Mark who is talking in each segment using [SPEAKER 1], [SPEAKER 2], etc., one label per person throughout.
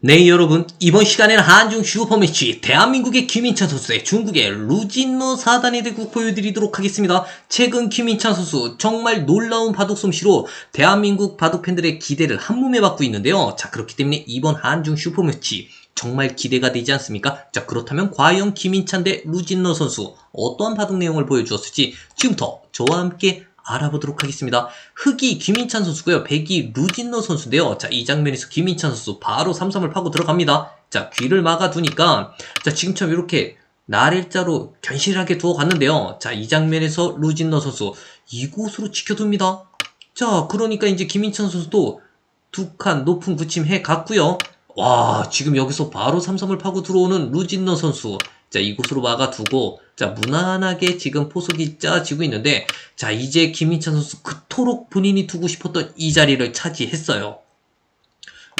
[SPEAKER 1] 네 여러분 이번 시간에는 한중 슈퍼매치 대한민국의 김인찬 선수의 중국의 루진노 사단에 대해 보여드리도록 하겠습니다. 최근 김인찬 선수 정말 놀라운 바둑 솜씨로 대한민국 바둑 팬들의 기대를 한몸에 받고 있는데요. 자 그렇기 때문에 이번 한중 슈퍼매치 정말 기대가 되지 않습니까? 자 그렇다면 과연 김인찬 대 루진노 선수 어떠한 바둑 내용을 보여주었을지 지금부터 저와 함께 알아보도록 하겠습니다. 흑이 김인찬 선수고요. 백이 루진노 선수인데요. 자, 이 장면에서 김인찬 선수 바로 삼삼을 파고 들어갑니다. 자, 귀를 막아두니까 자, 지금처럼 이렇게 나일자로 견실하게 두어 갔는데요. 자, 이 장면에서 루진노 선수 이곳으로 지켜둡니다. 자, 그러니까 이제 김인찬 선수도 두 칸 높은 구침 해 갔고요. 와, 지금 여기서 바로 삼삼을 파고 들어오는 루진노 선수. 자, 이곳으로 막아두고, 자, 무난하게 지금 포석이 짜지고 있는데, 자, 이제 김인찬 선수 그토록 본인이 두고 싶었던 이 자리를 차지했어요.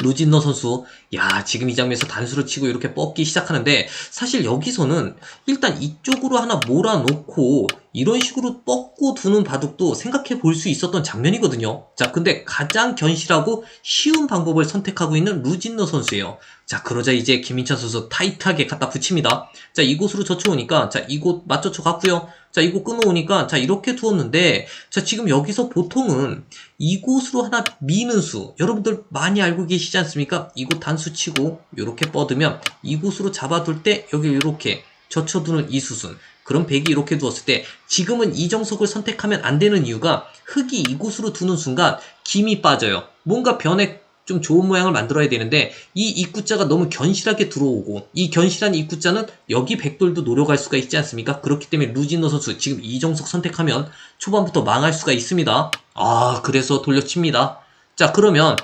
[SPEAKER 1] 루진너 선수, 야, 지금 이 장면에서 단수를 치고 이렇게 뻗기 시작하는데, 사실 여기서는 일단 이쪽으로 하나 몰아놓고, 이런 식으로 뻗고 두는 바둑도 생각해 볼 수 있었던 장면이거든요. 자, 근데 가장 견실하고 쉬운 방법을 선택하고 있는 루진너 선수예요. 자, 그러자 이제 김인찬 선수 타이트하게 갖다 붙입니다. 자, 이곳으로 젖혀오니까, 자, 이곳 맞춰쳐 갔고요. 자, 이곳 끊어오니까, 자, 이렇게 두었는데, 자, 지금 여기서 보통은 이곳으로 하나 미는 수, 여러분들 많이 알고 계시지 않습니까? 이곳 단수 치고, 이렇게 뻗으면, 이곳으로 잡아둘 때, 여기 이렇게 젖혀두는 이 수순. 그럼 백이 이렇게 두었을 때, 지금은 이정석을 선택하면 안 되는 이유가, 흙이 이곳으로 두는 순간, 김이 빠져요. 뭔가 변에 좀 좋은 모양을 만들어야 되는데 이 입구자가 너무 견실하게 들어오고 이 견실한 입구자는 여기 백돌도 노려갈 수가 있지 않습니까? 그렇기 때문에 루진노 선수 지금 이정석 선택하면 초반부터 망할 수가 있습니다. 아 그래서 돌려칩니다. 자 그러면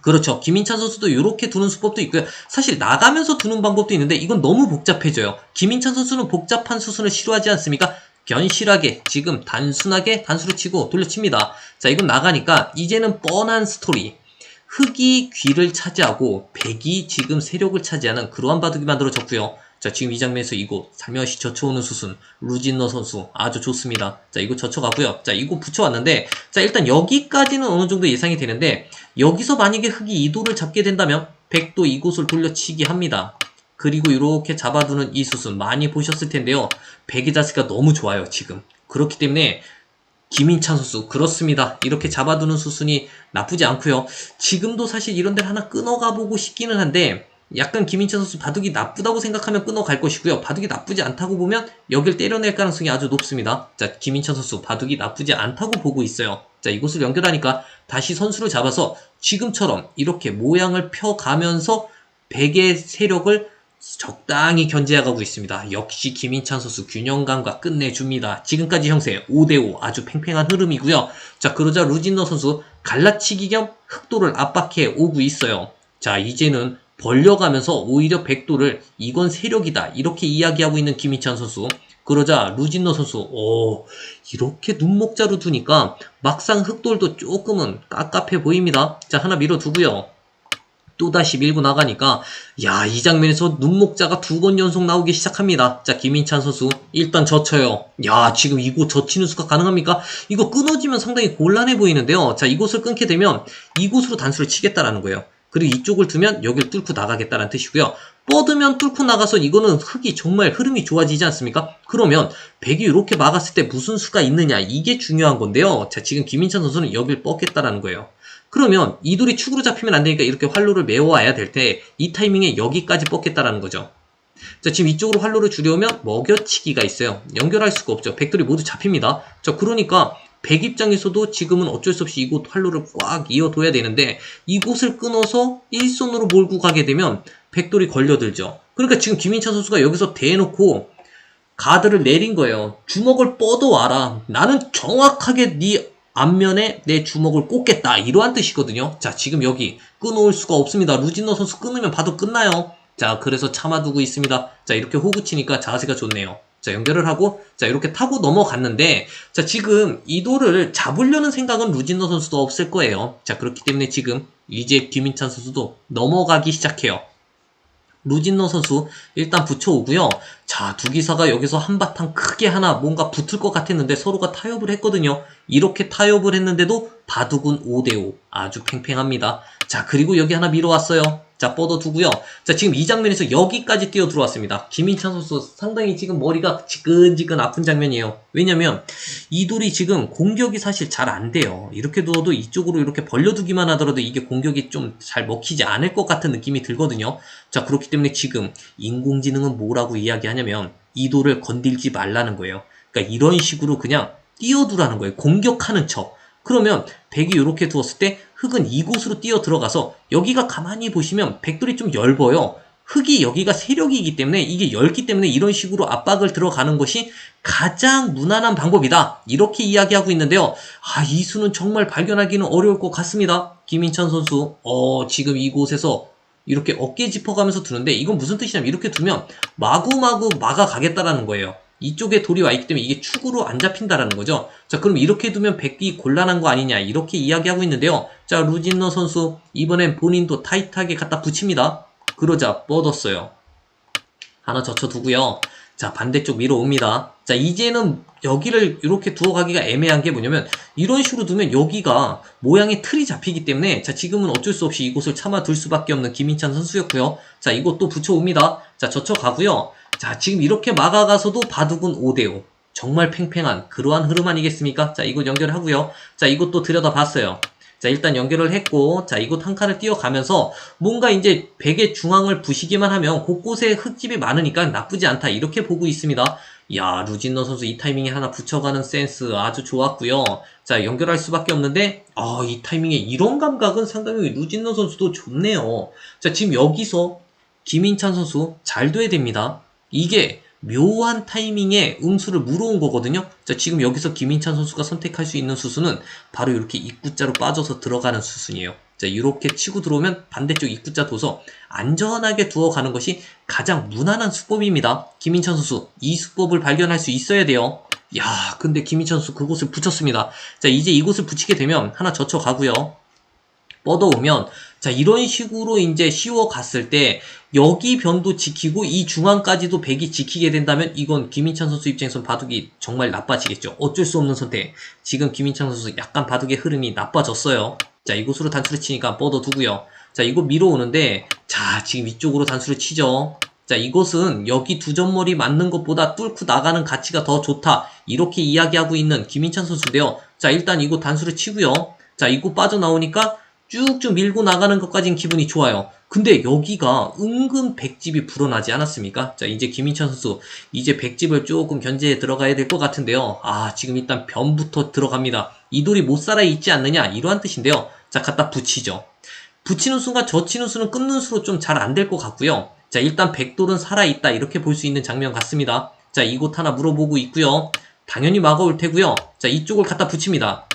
[SPEAKER 1] 그렇죠. 김인찬 선수도 이렇게 두는 수법도 있고요. 사실 나가면서 두는 방법도 있는데 이건 너무 복잡해져요. 김인찬 선수는 복잡한 수순을 싫어하지 않습니까? 견실하게 지금 단순하게 단수를 치고 돌려칩니다. 자 이건 나가니까 이제는 뻔한 스토리. 흑이 귀를 차지하고 백이 지금 세력을 차지하는 그러한 바둑이 만들어졌고요. 자 지금 이 장면에서 이곳 살며시 젖혀오는 수순 루진너 선수 아주 좋습니다. 자 이거 젖혀가고요. 자 이거 붙여왔는데 자 일단 여기까지는 어느 정도 예상이 되는데 여기서 만약에 흑이 이도를 잡게 된다면 백도 이곳을 돌려치기 합니다. 그리고 이렇게 잡아두는 이 수순 많이 보셨을 텐데요. 백의 자세가 너무 좋아요 지금. 그렇기 때문에 김인찬 선수 그렇습니다. 이렇게 잡아두는 수순이 나쁘지 않고요. 지금도 사실 이런 데를 하나 끊어가 보고 싶기는 한데 약간 김인찬 선수 바둑이 나쁘다고 생각하면 끊어갈 것이고요. 바둑이 나쁘지 않다고 보면 여길 때려낼 가능성이 아주 높습니다. 자, 김인찬 선수 바둑이 나쁘지 않다고 보고 있어요. 자, 이곳을 연결하니까 다시 선수를 잡아서 지금처럼 이렇게 모양을 펴가면서 백의 세력을 적당히 견제해가고 있습니다. 역시 김인찬 선수 균형감과 끝내줍니다. 지금까지 형세 5대5 아주 팽팽한 흐름이고요. 자 그러자 루진너 선수 갈라치기 겸 흑도를 압박해 오고 있어요. 자 이제는 벌려가면서 오히려 백도를 이건 세력이다 이렇게 이야기하고 있는 김인찬 선수 그러자 루진너 선수 오 이렇게 눈목자로 두니까 막상 흑돌도 조금은 깝깝해 보입니다. 자 하나 밀어두고요. 또다시 밀고 나가니까 야 이 장면에서 눈목자가 두 번 연속 나오기 시작합니다. 자 김인찬 선수 일단 젖혀요. 야 지금 이곳 젖히는 수가 가능합니까? 이거 끊어지면 상당히 곤란해 보이는데요. 자 이곳을 끊게 되면 이곳으로 단수를 치겠다라는 거예요. 그리고 이쪽을 두면 여길 뚫고 나가겠다는 뜻이고요. 뻗으면 뚫고 나가서 이거는 흙이 정말 흐름이 좋아지지 않습니까? 그러면 백이 이렇게 막았을 때 무슨 수가 있느냐 이게 중요한 건데요. 자 지금 김인찬 선수는 여길 뻗겠다라는 거예요. 그러면 이 돌이 축으로 잡히면 안 되니까 이렇게 활로를 메워와야 될 때 이 타이밍에 여기까지 뻗겠다라는 거죠. 자, 지금 이쪽으로 활로를 줄여오면 먹여치기가 있어요. 연결할 수가 없죠. 백돌이 모두 잡힙니다. 자, 그러니까 백 입장에서도 지금은 어쩔 수 없이 이곳 활로를 꽉 이어둬야 되는데 이곳을 끊어서 일손으로 몰고 가게 되면 백돌이 걸려들죠. 그러니까 지금 김인찬 선수가 여기서 대놓고 가드를 내린 거예요. 주먹을 뻗어와라. 나는 정확하게 네 앞면에 내 주먹을 꽂겠다 이러한 뜻이거든요 자 지금 여기 끊어올 수가 없습니다 루진너 선수 끊으면 봐도 끝나요 자 그래서 참아두고 있습니다 자 이렇게 호구 치니까 자세가 좋네요 자 연결을 하고 자 이렇게 타고 넘어갔는데 자 지금 이 돌을 잡으려는 생각은 루진너 선수도 없을 거예요 자 그렇기 때문에 지금 이제 김인찬 선수도 넘어가기 시작해요 루진너 선수 일단 붙여오고요. 자, 두 기사가 여기서 한바탕 크게 하나 뭔가 붙을 것 같았는데 서로가 타협을 했거든요. 이렇게 타협을 했는데도 바둑은 5대5 아주 팽팽합니다. 자, 그리고 여기 하나 밀어왔어요. 자, 뻗어두고요. 자, 지금 이 장면에서 여기까지 뛰어 들어왔습니다. 김인찬 선수 상당히 지금 머리가 지근지근 아픈 장면이에요. 왜냐면 이 돌이 지금 공격이 사실 잘 안 돼요. 이렇게 두어도 이쪽으로 이렇게 벌려두기만 하더라도 이게 공격이 좀 잘 먹히지 않을 것 같은 느낌이 들거든요. 자, 그렇기 때문에 지금 인공지능은 뭐라고 이야기하냐면 이 돌을 건들지 말라는 거예요. 그러니까 이런 식으로 그냥 뛰어두라는 거예요. 공격하는 척. 그러면 백이 이렇게 두었을 때 흙은 이곳으로 뛰어 들어가서 여기가 가만히 보시면 백돌이 좀 엷어요. 흙이 여기가 세력이기 때문에 이게 넓기 때문에 이런 식으로 압박을 들어가는 것이 가장 무난한 방법이다. 이렇게 이야기하고 있는데요. 아, 이 수는 정말 발견하기는 어려울 것 같습니다. 김인찬 선수, 어, 지금 이곳에서 이렇게 어깨 짚어가면서 두는데 이건 무슨 뜻이냐면 이렇게 두면 마구마구 막아가겠다라는 거예요. 이쪽에 돌이 와 있기 때문에 이게 축으로 안 잡힌다라는 거죠. 자, 그럼 이렇게 두면 백이 곤란한 거 아니냐 이렇게 이야기하고 있는데요. 자, 루진너 선수 이번엔 본인도 타이트하게 갖다 붙입니다. 그러자 뻗었어요. 하나 젖혀두고요. 자, 반대쪽 위로 옵니다. 자, 이제는 여기를 이렇게 두어가기가 애매한 게 뭐냐면, 이런 식으로 두면 여기가 모양의 틀이 잡히기 때문에, 자, 지금은 어쩔 수 없이 이곳을 참아둘 수밖에 없는 김인찬 선수였고요. 자, 이것도 붙여옵니다. 자, 젖혀가고요. 자, 지금 이렇게 막아가서도 바둑은 5대5. 정말 팽팽한 그러한 흐름 아니겠습니까? 자, 이곳 연결하고요. 자, 이것도 들여다봤어요. 자, 일단 연결을 했고, 자, 이곳 한 칸을 뛰어가면서 뭔가 이제 백의 중앙을 부시기만 하면 곳곳에 흙집이 많으니까 나쁘지 않다. 이렇게 보고 있습니다. 야, 루진너 선수 이 타이밍에 하나 붙여가는 센스 아주 좋았고요. 자, 연결할 수밖에 없는데, 아, 이 타이밍에 이런 감각은 상당히 루진너 선수도 좋네요. 자, 지금 여기서 김인찬 선수 잘 돼야 됩니다. 이게 묘한 타이밍에 음수를 물어온 거거든요. 자, 지금 여기서 김인찬 선수가 선택할 수 있는 수순은 바로 이렇게 입구자로 빠져서 들어가는 수순이에요. 자, 이렇게 치고 들어오면 반대쪽 입구자 둬서 안전하게 두어가는 것이 가장 무난한 수법입니다. 김인찬 선수, 이 수법을 발견할 수 있어야 돼요. 야, 근데 김인찬 선수 그곳을 붙였습니다. 자, 이제 이곳을 붙이게 되면 하나 젖혀가고요. 뻗어오면 자 이런 식으로 이제 쉬워 갔을 때 여기 변도 지키고 이 중앙까지도 백이 지키게 된다면 이건 김인찬 선수 입장에선 바둑이 정말 나빠지겠죠. 어쩔 수 없는 선택. 지금 김인찬 선수 약간 바둑의 흐름이 나빠졌어요. 자 이곳으로 단수를 치니까 뻗어두고요. 자 이거 밀어오는데 자 지금 이쪽으로 단수를 치죠. 자 이것은 여기 두 점머리 맞는 것보다 뚫고 나가는 가치가 더 좋다. 이렇게 이야기하고 있는 김인찬 선수인데요. 자 일단 이거 단수를 치고요. 자 이거 빠져나오니까 쭉쭉 밀고 나가는 것까진 기분이 좋아요. 근데 여기가 은근 백집이 불어나지 않았습니까? 자, 이제 김인찬 선수, 이제 백집을 조금 견제해 들어가야 될 것 같은데요. 아, 지금 일단 변부터 들어갑니다. 이 돌이 못 살아 있지 않느냐? 이러한 뜻인데요. 자, 갖다 붙이죠. 붙이는 순간 젖히는 수는 끊는 수로 좀 잘 안 될 것 같고요. 자, 일단 백돌은 살아있다. 이렇게 볼 수 있는 장면 같습니다. 자, 이곳 하나 물어보고 있고요. 당연히 막아올 테고요. 자, 이쪽을 갖다 붙입니다.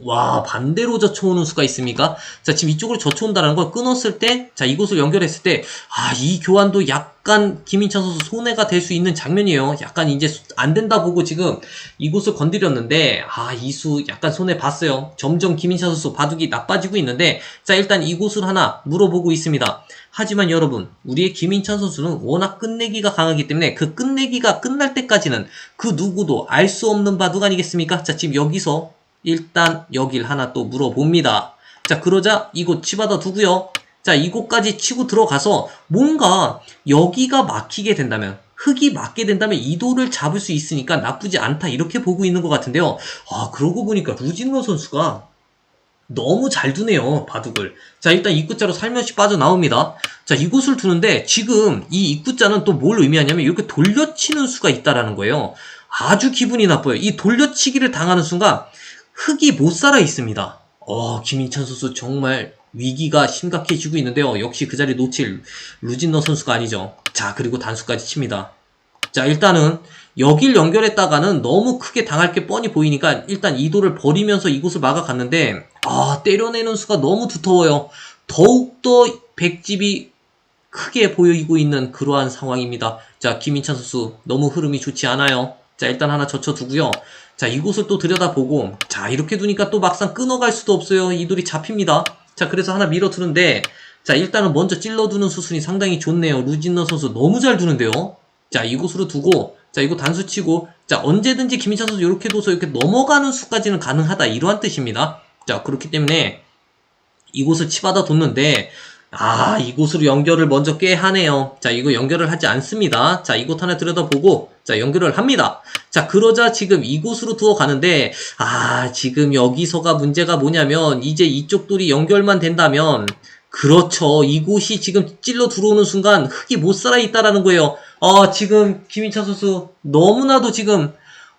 [SPEAKER 1] 와 반대로 젖혀오는 수가 있습니까? 자 지금 이쪽으로 젖혀온다는 걸 끊었을 때 자 이곳을 연결했을 때 아 이 교환도 약간 김인찬 선수 손해가 될 수 있는 장면이에요 약간 이제 안 된다 보고 지금 이곳을 건드렸는데 아 이 수 약간 손해 봤어요 점점 김인찬 선수 바둑이 나빠지고 있는데 자 일단 이곳을 하나 물어보고 있습니다 하지만 여러분 우리의 김인찬 선수는 워낙 끝내기가 강하기 때문에 그 끝내기가 끝날 때까지는 그 누구도 알 수 없는 바둑 아니겠습니까? 자 지금 여기서 일단 여길 하나 또 물어봅니다. 자, 그러자 이곳 치받아 두고요. 자, 이곳까지 치고 들어가서 뭔가 여기가 막히게 된다면 흙이 막게 된다면 이 돌을 잡을 수 있으니까 나쁘지 않다 이렇게 보고 있는 것 같은데요. 아, 그러고 보니까 루진로 선수가 너무 잘 두네요, 바둑을. 자, 일단 입구자로 살며시 빠져나옵니다. 자, 이곳을 두는데 지금 이 입구자는 또 뭘 의미하냐면 이렇게 돌려치는 수가 있다라는 거예요. 아주 기분이 나빠요. 이 돌려치기를 당하는 순간 흙이 못 살아 있습니다. 어, 김인찬 선수 정말 위기가 심각해지고 있는데요. 역시 그 자리 놓칠 루진너 선수가 아니죠. 자, 그리고 단수까지 칩니다. 자, 일단은 여길 연결했다가는 너무 크게 당할 게 뻔히 보이니까 일단 이도를 버리면서 이곳을 막아갔는데 아, 때려내는 수가 너무 두터워요. 더욱더 백집이 크게 보이고 있는 그러한 상황입니다. 자, 김인찬 선수 너무 흐름이 좋지 않아요. 자, 일단 하나 젖혀두고요. 자, 이곳을 또 들여다보고, 자, 이렇게 두니까 또 막상 끊어갈 수도 없어요. 이 돌이 잡힙니다. 자, 그래서 하나 밀어두는데, 자, 일단은 먼저 찔러두는 수순이 상당히 좋네요. 루진너 선수 너무 잘 두는데요. 자, 이곳으로 두고, 자, 이거 단수 치고, 자, 언제든지 김희찬 선수 이렇게 둬서 이렇게 넘어가는 수까지는 가능하다. 이러한 뜻입니다. 자, 그렇기 때문에 이곳을 치받아 뒀는데, 아, 이곳으로 연결을 먼저 꽤 하네요. 자, 이거 연결을 하지 않습니다. 자, 이곳 하나 들여다보고, 자, 연결을 합니다. 자, 그러자 지금 이곳으로 두어 가는데, 아, 지금 여기서가 문제가 뭐냐면, 이제 이쪽 돌이 연결만 된다면, 그렇죠. 이곳이 지금 찔러 들어오는 순간 흙이 못 살아 있다라는 거예요. 아, 지금 김인찬 선수 너무나도 지금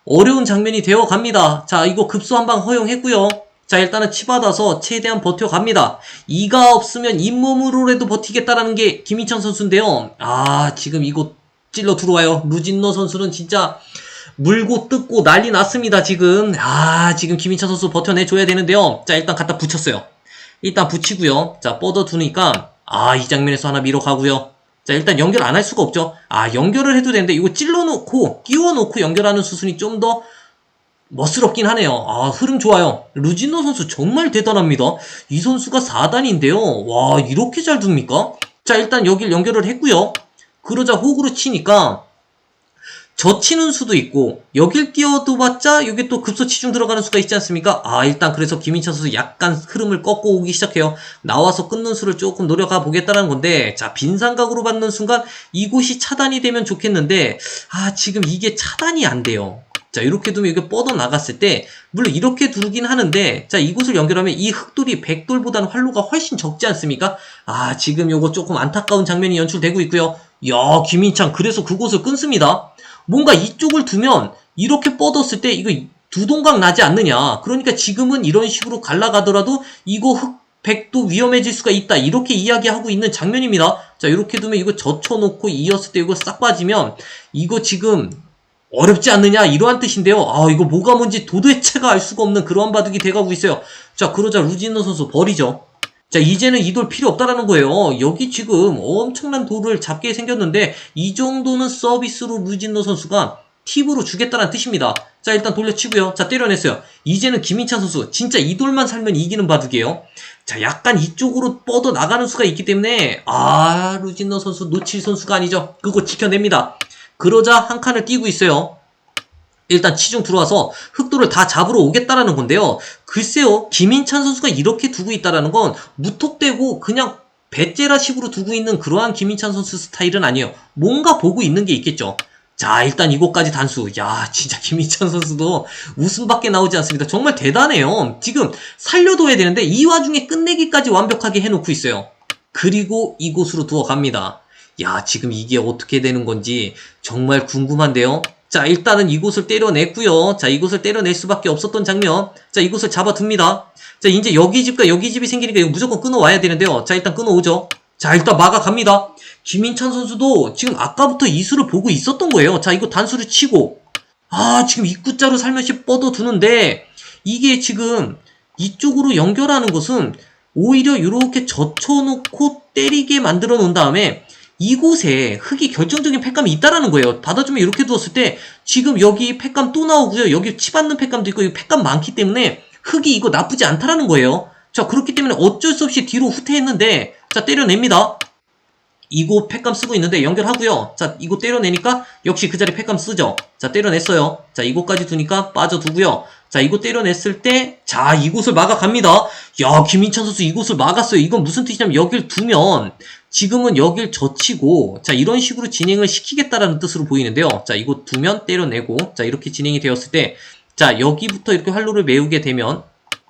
[SPEAKER 1] 어려운 장면이 되어 갑니다. 자, 이거 급소 한 방 허용했고요. 자, 일단은 치받아서 최대한 버텨갑니다. 이가 없으면 잇몸으로라도 버티겠다라는 게 김인찬 선수인데요. 아, 지금 이곳 찔러 들어와요. 루진노 선수는 진짜 물고 뜯고 난리 났습니다, 지금. 아, 지금 김인찬 선수 버텨내줘야 되는데요. 자, 일단 갖다 붙였어요. 일단 붙이고요. 자, 뻗어두니까, 아, 이 장면에서 하나 밀어가고요. 자, 일단 연결 안 할 수가 없죠. 아, 연결을 해도 되는데, 이거 찔러놓고, 끼워놓고 연결하는 수순이 좀더 멋스럽긴 하네요. 아, 흐름 좋아요. 루진노 선수 정말 대단합니다. 이 선수가 4단인데요. 와, 이렇게 잘 둡니까? 자, 일단 여길 연결을 했고요. 그러자 호구로 치니까, 젖히는 수도 있고 여길 뛰어도봤자 여기 또 급소 치중 들어가는 수가 있지 않습니까? 아 일단 그래서 김인찬 선수 약간 흐름을 꺾고 오기 시작해요. 나와서 끊는 수를 조금 노력해 보겠다는 건데 자 빈상각으로 받는 순간 이곳이 차단이 되면 좋겠는데 아 지금 이게 차단이 안 돼요. 자 이렇게 두면 이게 뻗어 나갔을 때 물론 이렇게 두긴 하는데 자 이곳을 연결하면 이 흑돌이 백돌보다는 활로가 훨씬 적지 않습니까? 아 지금 요거 조금 안타까운 장면이 연출되고 있고요. 야 김인찬 그래서 그곳을 끊습니다. 뭔가 이쪽을 두면 이렇게 뻗었을 때 이거 두 동강 나지 않느냐. 그러니까 지금은 이런 식으로 갈라가더라도 이거 흑 백도 위험해질 수가 있다. 이렇게 이야기하고 있는 장면입니다. 자, 이렇게 두면 이거 젖혀놓고 이었을 때 이거 싹 빠지면 이거 지금 어렵지 않느냐 이러한 뜻인데요. 아 이거 뭐가 뭔지 도대체가 알 수가 없는 그러한 바둑이 돼가고 있어요. 자 그러자 루진노 선수 버리죠. 자 이제는 이 돌 필요 없다라는 거예요. 여기 지금 엄청난 돌을 잡게 생겼는데 이 정도는 서비스로 루진노 선수가 팁으로 주겠다는 뜻입니다. 자 일단 돌려치고요. 자 때려냈어요. 이제는 김인찬 선수 진짜 이 돌만 살면 이기는 바둑이에요. 자 약간 이쪽으로 뻗어 나가는 수가 있기 때문에 아 루진노 선수 놓칠 선수가 아니죠. 그거 지켜냅니다. 그러자 한 칸을 띄고 있어요. 일단 치중 들어와서 흑도를 다 잡으러 오겠다라는 건데요. 글쎄요, 김인찬 선수가 이렇게 두고 있다라는 건 무턱대고 그냥 배째라식으로 두고 있는 그러한 김인찬 선수 스타일은 아니에요. 뭔가 보고 있는 게 있겠죠. 자, 일단 이곳까지 단수. 야, 진짜 김인찬 선수도 웃음밖에 나오지 않습니다. 정말 대단해요. 지금 살려둬야 되는데 이 와중에 끝내기까지 완벽하게 해놓고 있어요. 그리고 이곳으로 두어 갑니다. 야, 지금 이게 어떻게 되는 건지 정말 궁금한데요. 자, 일단은 이곳을 때려냈고요. 자, 이곳을 때려낼 수밖에 없었던 장면. 자, 이곳을 잡아둡니다. 자, 이제 여기 집과 여기 집이 생기니까 이거 무조건 끊어와야 되는데요. 자, 일단 끊어오죠. 자, 일단 막아갑니다. 김인찬 선수도 지금 아까부터 이수를 보고 있었던 거예요. 자, 이거 단수를 치고. 아, 지금 입구자로 살며시 뻗어두는데, 이게 지금 이쪽으로 연결하는 것은 오히려 이렇게 젖혀놓고 때리게 만들어 놓은 다음에 이곳에 흙이 결정적인 팩감이 있다라는 거예요. 받아주면 이렇게 두었을 때 지금 여기 팩감 또 나오고요. 여기 치받는 팩감도 있고 이 팩감 많기 때문에 흙이 이거 나쁘지 않다라는 거예요. 자 그렇기 때문에 어쩔 수 없이 뒤로 후퇴했는데 자 때려냅니다. 이곳 팩감 쓰고 있는데 연결하고요. 자 이곳 때려내니까 역시 그 자리 팩감 쓰죠. 자 때려냈어요. 자 이곳까지 두니까 빠져두고요. 자 이곳 때려냈을 때 자 이곳을 막아갑니다. 야 김인찬 선수 이곳을 막았어요. 이건 무슨 뜻이냐면 여길 두면 지금은 여길 젖히고 자 이런 식으로 진행을 시키겠다라는 뜻으로 보이는데요. 자 이곳 두면 때려내고 자 이렇게 진행이 되었을 때 자 여기부터 이렇게 활로를 메우게 되면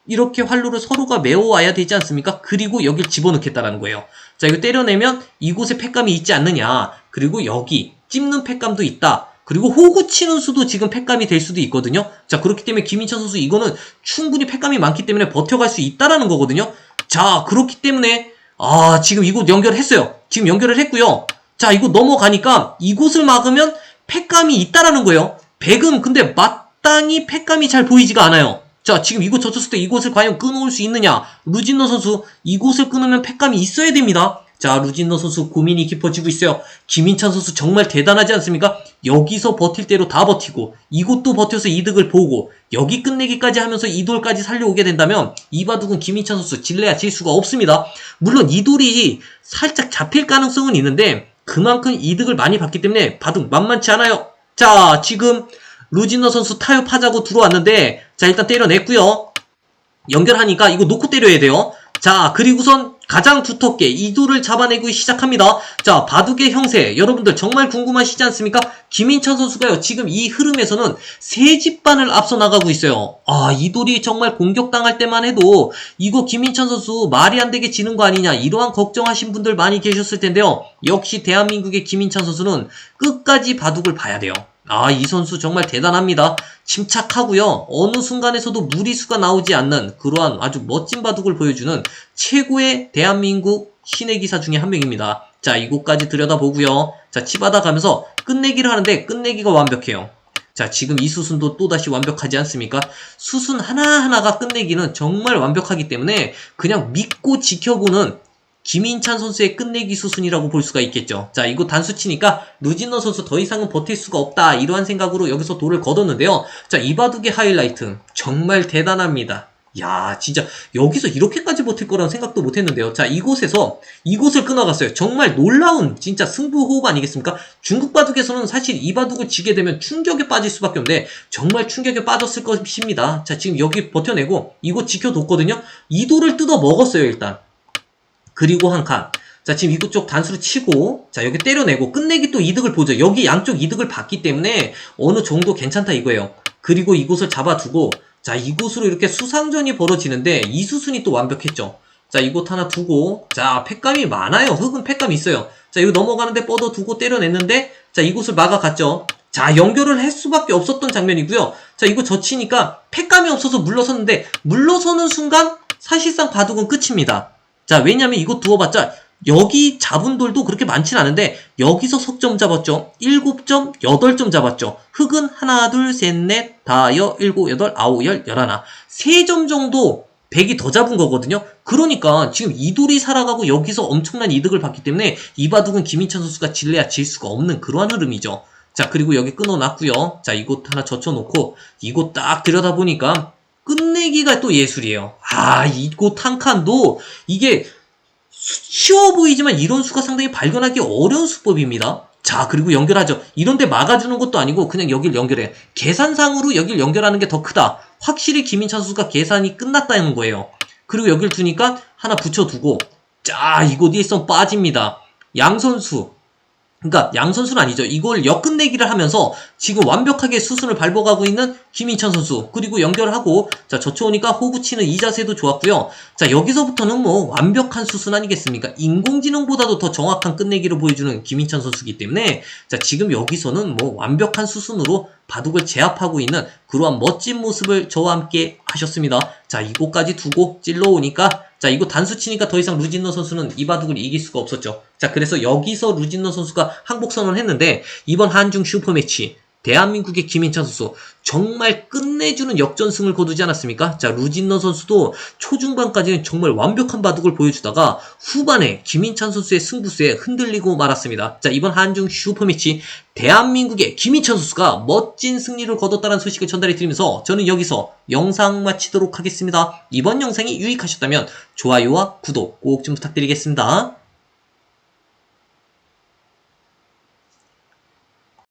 [SPEAKER 1] 이렇게 활로를 서로가 메워와야 되지 않습니까? 그리고 여길 집어넣겠다라는 거예요. 자 이거 때려내면 이곳에 팩감이 있지 않느냐 그리고 여기 찝는 팩감도 있다. 그리고 호구 치는 수도 지금 팩감이 될 수도 있거든요. 자, 그렇기 때문에 김인찬 선수 이거는 충분히 팩감이 많기 때문에 버텨갈 수 있다라는 거거든요. 자, 그렇기 때문에 아, 지금 이곳 연결했어요. 지금 연결을 했고요. 자, 이곳 넘어가니까 이곳을 막으면 팩감이 있다라는 거예요. 백은 근데 마땅히 팩감이 잘 보이지가 않아요. 자, 지금 이곳 젖혔을 때 이곳을 과연 끊어올 수 있느냐? 루진노 선수, 이곳을 끊으면 팩감이 있어야 됩니다. 자, 루진노 선수 고민이 깊어지고 있어요. 김인찬 선수 정말 대단하지 않습니까? 여기서 버틸 대로 다 버티고, 이곳도 버텨서 이득을 보고, 여기 끝내기까지 하면서 이 돌까지 살려오게 된다면, 이 바둑은 김인찬 선수 질래야 질 수가 없습니다. 물론 이 돌이 살짝 잡힐 가능성은 있는데, 그만큼 이득을 많이 받기 때문에 바둑 만만치 않아요. 자, 지금 루진너 선수 타협하자고 들어왔는데, 자, 일단 때려냈고요 연결하니까 이거 놓고 때려야 돼요. 자, 그리고선 가장 두텁게 이도를 잡아내고 시작합니다. 자, 바둑의 형세. 여러분들 정말 궁금하시지 않습니까? 김인찬 선수가요, 지금 이 흐름에서는 세 집반을 앞서 나가고 있어요. 아, 이돌이 정말 공격당할 때만 해도 이거 김인찬 선수 말이 안 되게 지는 거 아니냐, 이러한 걱정하신 분들 많이 계셨을 텐데요. 역시 대한민국의 김인찬 선수는 끝까지 바둑을 봐야 돼요. 아, 이 선수 정말 대단합니다. 침착하고요. 어느 순간에서도 무리수가 나오지 않는 그러한 아주 멋진 바둑을 보여주는 최고의 대한민국 신의 기사 중에 한 명입니다. 자, 이곳까지 들여다보고요. 자, 치받아 가면서 끝내기를 하는데 끝내기가 완벽해요. 자, 지금 이 수순도 또다시 완벽하지 않습니까? 수순 하나하나가 끝내기는 정말 완벽하기 때문에 그냥 믿고 지켜보는 김인찬 선수의 끝내기 수순이라고 볼 수가 있겠죠. 자, 이거 단수 치니까 루진너 선수 더 이상은 버틸 수가 없다. 이러한 생각으로 여기서 돌을 걷었는데요. 자, 이바둑의 하이라이트. 정말 대단합니다. 야, 진짜 여기서 이렇게까지 버틸 거라는 생각도 못 했는데요. 자, 이곳에서 이곳을 끊어갔어요. 정말 놀라운 진짜 승부 호흡 아니겠습니까? 중국 바둑에서는 사실 이 바둑을 지게 되면 충격에 빠질 수밖에 없는데 정말 충격에 빠졌을 것입니다. 자, 지금 여기 버텨내고 이곳 지켜뒀거든요. 이 돌을 뜯어 먹었어요, 일단. 그리고 한 칸. 자, 지금 이곳 쪽 단수를 치고, 자, 여기 때려내고, 끝내기 또 이득을 보죠. 여기 양쪽 이득을 봤기 때문에 어느 정도 괜찮다 이거예요. 그리고 이곳을 잡아두고, 자, 이곳으로 이렇게 수상전이 벌어지는데, 이 수순이 또 완벽했죠. 자, 이곳 하나 두고, 자, 팩감이 많아요. 흙은 팩감이 있어요. 자, 이거 넘어가는데 뻗어 두고 때려냈는데, 자, 이곳을 막아갔죠. 자, 연결을 할 수밖에 없었던 장면이고요. 자, 이거 젖히니까 팩감이 없어서 물러섰는데, 물러서는 순간, 사실상 바둑은 끝입니다. 자, 왜냐면 이거 두어봤자 여기 잡은 돌도 그렇게 많진 않은데 여기서 석점 잡았죠. 7점, 8점 잡았죠. 흑은 하나, 둘, 셋, 넷, 다, 여, 일곱, 여덟, 아홉, 열, 열하나. 3점 정도 100이 더 잡은 거거든요. 그러니까 지금 이 돌이 살아가고 여기서 엄청난 이득을 받기 때문에 이 바둑은 김인찬 선수가 질래야 질 수가 없는 그러한 흐름이죠. 자, 그리고 여기 끊어놨고요. 자, 이곳 하나 젖혀놓고 이곳 딱 들여다보니까 끝내기가 또 예술이에요. 아, 이곳 한 칸도 이게 수- 쉬워 보이지만 이런 수가 상당히 발견하기 어려운 수법입니다. 자, 그리고 연결하죠. 이런데 막아주는 것도 아니고 그냥 여길 연결해. 계산상으로 여길 연결하는 게 더 크다. 확실히 김인찬 선수가 계산이 끝났다는 거예요. 그리고 여길 두니까 하나 붙여두고 자, 이곳 일선 빠집니다. 양 선수 그러니까 양 선수는 아니죠. 이걸 역끝내기를 하면서 지금 완벽하게 수순을 밟아가고 있는 김인찬 선수. 그리고 연결하고 자 저쳐오니까 호구 치는 이 자세도 좋았고요. 자 여기서부터는 뭐 완벽한 수순 아니겠습니까? 인공지능보다도 더 정확한 끝내기를 보여주는 김인찬 선수이기 때문에 자 지금 여기서는 뭐 완벽한 수순으로 바둑을 제압하고 있는 그러한 멋진 모습을 저와 함께 하셨습니다. 자 이곳까지 두고 찔러오니까 자, 이거 단수 치니까 더 이상 루진너 선수는 이 바둑을 이길 수가 없었죠. 자, 그래서 여기서 루진너 선수가 항복 선언을 했는데, 이번 한중 슈퍼매치, 대한민국의 김인찬 선수, 정말 끝내주는 역전승을 거두지 않았습니까? 자, 루진너 선수도 초중반까지는 정말 완벽한 바둑을 보여주다가, 후반에 김인찬 선수의 승부수에 흔들리고 말았습니다. 자, 이번 한중 슈퍼매치, 대한민국의 김인찬 선수가 멋진 승리를 거뒀다는 소식을 전달해 드리면서, 저는 여기서 영상 마치도록 하겠습니다. 이번 영상이 유익하셨다면, 좋아요와 구독 꼭 좀 부탁드리겠습니다.